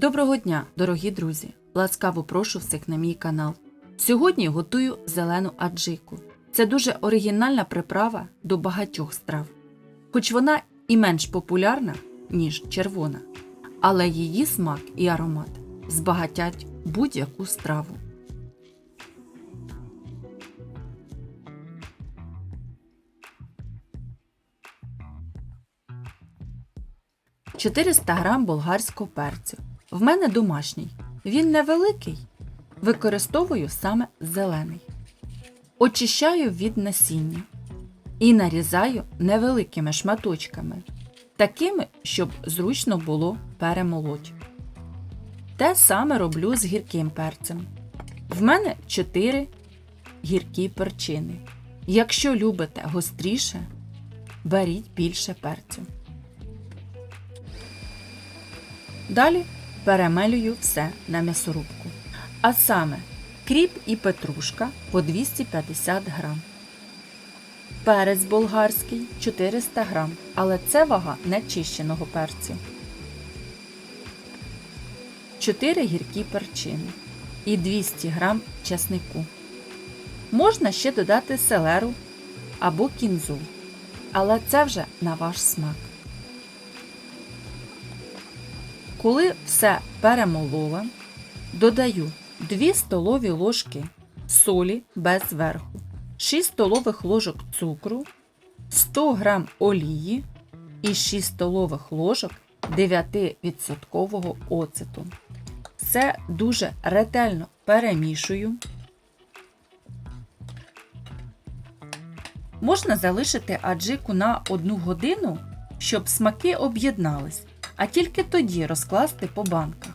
Доброго дня, дорогі друзі! Ласкаво прошу всіх на мій канал. Сьогодні готую зелену аджику. Це дуже оригінальна приправа до багатьох страв. Хоч вона і менш популярна, ніж червона, але її смак і аромат збагатять будь-яку страву. – 400 грам болгарського перцю. В мене домашній. Він невеликий. Використовую саме зелений. Очищаю від насіння і нарізаю невеликими шматочками, такими, щоб зручно було перемолоть. Те саме роблю з гірким перцем. В мене 4 гіркі перчини. Якщо любите гостріше, беріть більше перцю. Далі перемелюю все на м'ясорубку. А саме кріп і петрушка по 250 грам. Перець болгарський 400 грам, але це вага нечищеного перцю. 4 гіркі перчини і 200 грам чеснику. Можна ще додати селеру або кінзу, але це вже на ваш смак. Коли все перемолола, додаю 2 столові ложки солі без верху, 6 столових ложок цукру, 100 г олії і 6 столових ложок 9% оцету. Все дуже ретельно перемішую. Можна залишити аджику на 1 годину, щоб смаки об'єднались, а тільки тоді розкласти по банках.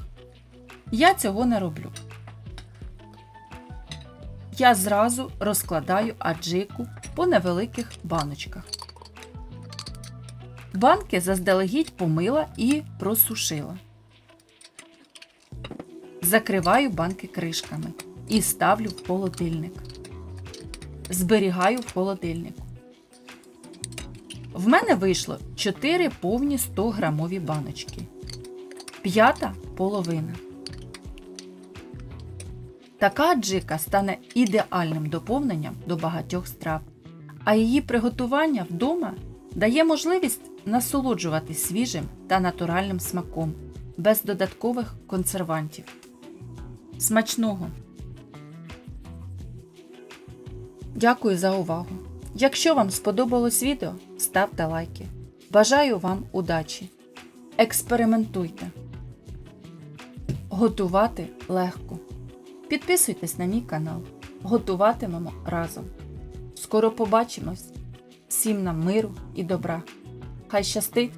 Я цього не роблю. Я зразу розкладаю аджику по невеликих баночках. Банки заздалегідь помила і просушила. Закриваю банки кришками і ставлю в холодильник. Зберігаю в холодильнику. В мене вийшло 4 повні 100 грамові баночки. П'ята половина. Така аджика стане ідеальним доповненням до багатьох страв, а її приготування вдома дає можливість насолоджуватись свіжим та натуральним смаком без додаткових консервантів. Смачного! Дякую за увагу! Якщо вам сподобалось відео, ставте лайки. Бажаю вам удачі! Експериментуйте! Готувати легко! Підписуйтесь на мій канал. Готуватимемо разом. Скоро побачимось! Всім нам миру і добра! Хай щастить!